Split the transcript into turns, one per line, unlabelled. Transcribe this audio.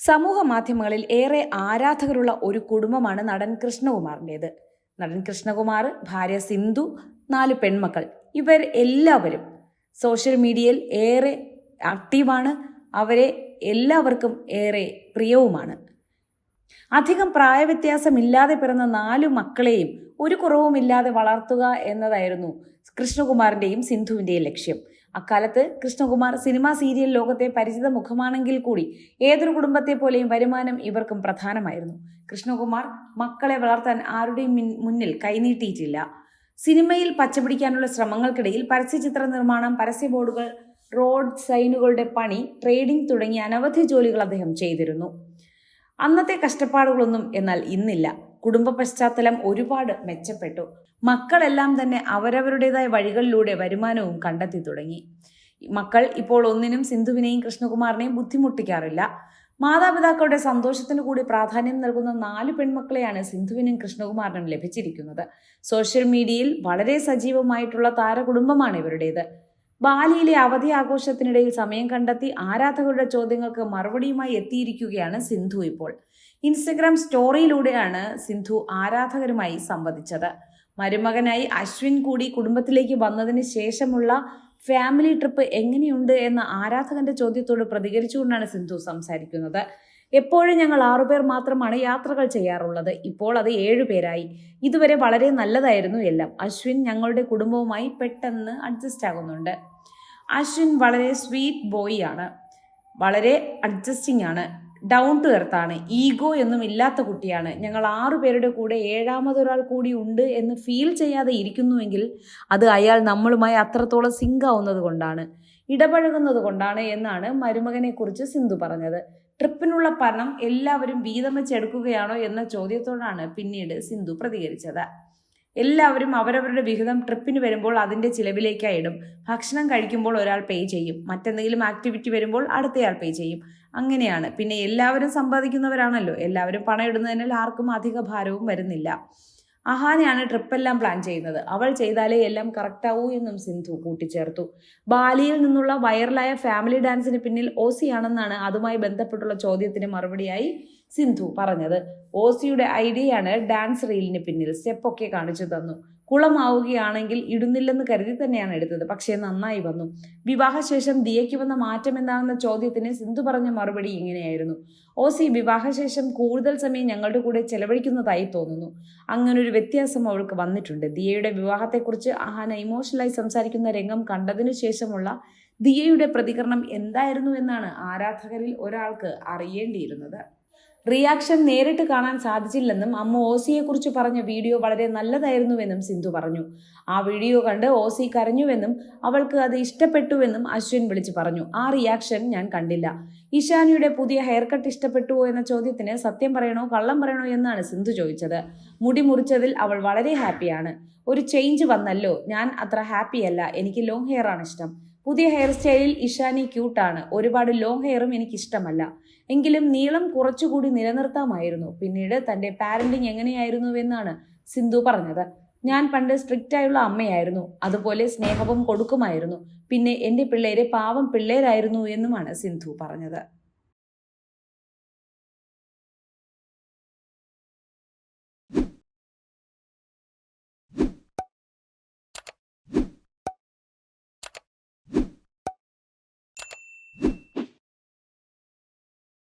സമൂഹ മാധ്യമങ്ങളിൽ ഏറെ ആരാധകരുള്ള ഒരു കുടുംബമാണ് നടൻ കൃഷ്ണകുമാറിന്റേത്. നടൻ കൃഷ്ണകുമാർ ഭാര്യ സിന്ധു നാല് പെൺമക്കൾ. ഇവർ എല്ലാവരും സോഷ്യൽ മീഡിയയിൽ ഏറെ ആക്റ്റീവാണ്. അവരെ എല്ലാവർക്കും ഏറെ പ്രിയവുമാണ്. അധികം പ്രായവ്യത്യാസമില്ലാതെ പിറന്ന നാലു മക്കളെയും ഒരു കുറവുമില്ലാതെ വളർത്തുക എന്നതായിരുന്നു കൃഷ്ണകുമാറിന്റെയും സിന്ധുവിന്റെയും ലക്ഷ്യം. അക്കാലത്ത് കൃഷ്ണകുമാർ സിനിമാ സീരിയൽ ലോകത്തെ പരിചിത മുഖമാണെങ്കിൽ കൂടി ഏതൊരു കുടുംബത്തെ പോലെയും വരുമാനം ഇവർക്കും പ്രധാനമായിരുന്നു. കൃഷ്ണകുമാർ മക്കളെ വളർത്താൻ ആരുടെയും മുന്നിൽ കൈനീട്ടിയിട്ടില്ല. സിനിമയിൽ പച്ചപിടിക്കാനുള്ള ശ്രമങ്ങൾക്കിടയിൽ പരസ്യചിത്ര നിർമ്മാണം പരസ്യ ബോർഡുകൾ റോഡ് സൈനുകളുടെ പണി ട്രേഡിംഗ് തുടങ്ങിയ അനവധി ജോലികൾ അദ്ദേഹം ചെയ്തിരുന്നു. അന്നത്തെ കഷ്ടപ്പാടുകളൊന്നും എന്നാൽ ഇന്നില്ല. കുടുംബ പശ്ചാത്തലം ഒരുപാട് മെച്ചപ്പെട്ടു. മക്കളെല്ലാം തന്നെ അവരവരുടേതായ വഴികളിലൂടെ വരുമാനവും കണ്ടെത്തി തുടങ്ങി. മക്കൾ ഇപ്പോൾ ഒന്നിനും സിന്ധുവിനെയും കൃഷ്ണകുമാറിനെയും ബുദ്ധിമുട്ടിക്കാറില്ല. മാതാപിതാക്കളുടെ സന്തോഷത്തിന് കൂടി പ്രാധാന്യം നൽകുന്ന നാല് പെൺമക്കളെയാണ് സിന്ധുവിനും കൃഷ്ണകുമാറിനും ലഭിച്ചിരിക്കുന്നത്. സോഷ്യൽ മീഡിയയിൽ വളരെ സജീവമായിട്ടുള്ള താരകുടുംബമാണ് ഇവരുടേത്. ബാലിയിലെ അവധി ആഘോഷത്തിനിടയിൽ സമയം കണ്ടെത്തി ആരാധകരുടെ ചോദ്യങ്ങൾക്ക് മറുപടിയുമായി എത്തിയിരിക്കുകയാണ് സിന്ധു ഇപ്പോൾ. ഇൻസ്റ്റഗ്രാം സ്റ്റോറിയിലൂടെയാണ് സിന്ധു ആരാധകരുമായി സംവദിച്ചത്. മരുമകനായി അശ്വിൻ കൂടി കുടുംബത്തിലേക്ക് വന്നതിന് ശേഷമുള്ള ഫാമിലി ട്രിപ്പ് എങ്ങനെയുണ്ട് എന്ന ആരാധകന്റെ ചോദ്യത്തോട് പ്രതികരിച്ചുകൊണ്ടാണ് സിന്ധു സംസാരിക്കുന്നത്. എപ്പോഴും ഞങ്ങൾ ആറുപേർ മാത്രമാണ് യാത്രകൾ ചെയ്യാറുള്ളത്. ഇപ്പോൾ അത് ഏഴുപേരായി ഇതുവരെ വളരെ നല്ലതായിരുന്നു എല്ലാം. അശ്വിൻ ഞങ്ങളുടെ കുടുംബവുമായി പെട്ടെന്ന് അഡ്ജസ്റ്റ് ആകുന്നുണ്ട്. അശ്വിൻ വളരെ സ്വീറ്റ് ബോയ് ആണ്. വളരെ അഡ്ജസ്റ്റിംഗ് ആണ്. ഡൗൺ ടു എർത്ത് ആണ്. ഈഗോ ഒന്നും ഇല്ലാത്ത കുട്ടിയാണ്. ഞങ്ങൾ ആറു പേരുടെ കൂടെ ഏഴാമതൊരാൾ കൂടി ഉണ്ട് എന്ന് ഫീൽ ചെയ്യാതെ ഇരിക്കുന്നുവെങ്കിൽ അത് അയാൾ നമ്മളുമായി അത്രത്തോളം സിങ്ക് ആവുന്നത് കൊണ്ടാണ്. ഇടപഴകുന്നത് കൊണ്ടാണ് എന്നാണ് മരുമകനെക്കുറിച്ച് സിന്ധു പറഞ്ഞത്. ട്രിപ്പിനുള്ള പണം എല്ലാവരും വീതം വെച്ച് എടുക്കുകയാണോ എന്ന ചോദ്യത്തോടാണ് പിന്നീട് സിന്ധു പ്രതികരിച്ചത്. എല്ലാവരും അവരവരുടെ വിഹിതം ട്രിപ്പിന് വരുമ്പോൾ അതിന്റെ ചിലവിലേക്കായി ഇടും. ഭക്ഷണം കഴിക്കുമ്പോൾ ഒരാൾ പേ ചെയ്യും. മറ്റെന്തെങ്കിലും ആക്ടിവിറ്റി വരുമ്പോൾ അടുത്തയാൾ പേ ചെയ്യും. അങ്ങനെയാണ്. പിന്നെ എല്ലാവരും സമ്പാദിക്കുന്നവരാണല്ലോ. എല്ലാവരും പണം ഇടുന്നതിനാൽ ആർക്കും അധിക ഭാരവും വരുന്നില്ല. അഹാനയാണ് ട്രിപ്പെല്ലാം പ്ലാൻ ചെയ്യുന്നത്. അവൾ ചെയ്താലേ എല്ലാം കറക്റ്റാവൂ എന്നും സിന്ധു കൂട്ടിച്ചേർത്തു. ബാലിയിൽ നിന്നുള്ള വൈറലായ ഫാമിലി ഡാൻസിന് പിന്നിൽ ഓസിയാണെന്നാണ് അതുമായി ബന്ധപ്പെട്ടുള്ള ചോദ്യത്തിന് മറുപടിയായി സിന്ധു പറഞ്ഞത്. ഓസിയുടെ ഐഡിയയാണ് ഡാൻസ് റീലിന് പിന്നിൽ സ്റ്റെപ്പൊക്കെ കാണിച്ചു തന്നു. കുളമാവുകയാണെങ്കിൽ ഇടുന്നില്ലെന്ന് കരുതി തന്നെയാണ് എടുത്തത്. പക്ഷേ നന്നായി വന്നു. വിവാഹശേഷം ദിയയ്ക്ക് വന്ന മാറ്റം എന്താണെന്ന ചോദ്യത്തിന് സിന്ധു പറഞ്ഞ മറുപടി ഇങ്ങനെയായിരുന്നു. ഓസി വിവാഹശേഷം കൂടുതൽ സമയം ഞങ്ങളുടെ കൂടെ ചെലവഴിക്കുന്നതായി തോന്നുന്നു. അങ്ങനൊരു വ്യത്യാസം അവൾക്ക് വന്നിട്ടുണ്ട്. ദിയയുടെ വിവാഹത്തെക്കുറിച്ച് ആഹാന ഇമോഷണലായി സംസാരിക്കുന്ന രംഗം കണ്ടതിനു ശേഷമുള്ള ദിയയുടെ പ്രതികരണം എന്തായിരുന്നു എന്നാണ് ആരാധകരിൽ ഒരാൾക്ക് അറിയേണ്ടിയിരുന്നത്. റിയാക്ഷൻ നേരിട്ട് കാണാൻ സാധിച്ചില്ലെന്നും അമ്മ ഓസിയെക്കുറിച്ച് പറഞ്ഞ വീഡിയോ വളരെ നല്ലതായിരുന്നുവെന്നും സിന്ധു പറഞ്ഞു. ആ വീഡിയോ കണ്ട് ഓസി കരഞ്ഞുവെന്നും അവൾക്ക് അത് ഇഷ്ടപ്പെട്ടുവെന്നും അശ്വിൻ വിളിച്ചു പറഞ്ഞു. ആ റിയാക്ഷൻ ഞാൻ കണ്ടില്ല. ഇഷാനിയുടെ പുതിയ ഹെയർ കട്ട് ഇഷ്ടപ്പെട്ടുവോ എന്ന ചോദ്യത്തിന് സത്യം പറയണോ കള്ളം പറയണോ എന്നാണ് സിന്ധു ചോദിച്ചത്. മുടി മുറിച്ചതിൽ അവൾ വളരെ ഹാപ്പിയാണ്. ഒരു ചേഞ്ച് വന്നല്ലോ. ഞാൻ അത്ര ഹാപ്പിയല്ല. എനിക്ക് ലോങ് ഹെയർ ആണ് ഇഷ്ടം. പുതിയ ഹെയർ സ്റ്റൈലിൽ ഇഷാനി ക്യൂട്ടാണ് ഒരുപാട് ലോങ് ഹെയറും എനിക്ക് ഇഷ്ടമല്ല എങ്കിലും നീളം കുറച്ചുകൂടി നിലനിർത്താമായിരുന്നു. പിന്നീട് തന്റെ പാരന്റിങ് എങ്ങനെയായിരുന്നുവെന്നാണ് സിന്ധു പറഞ്ഞത്. ഞാൻ പണ്ട് സ്ട്രിക്റ്റ് ആയുള്ള അമ്മയായിരുന്നു. അതുപോലെ സ്നേഹവും കൊടുക്കുമായിരുന്നു. പിന്നെ എന്റെ പിള്ളേരെ പാവം പിള്ളേരായിരുന്നു എന്നുമാണ് സിന്ധു പറഞ്ഞത്.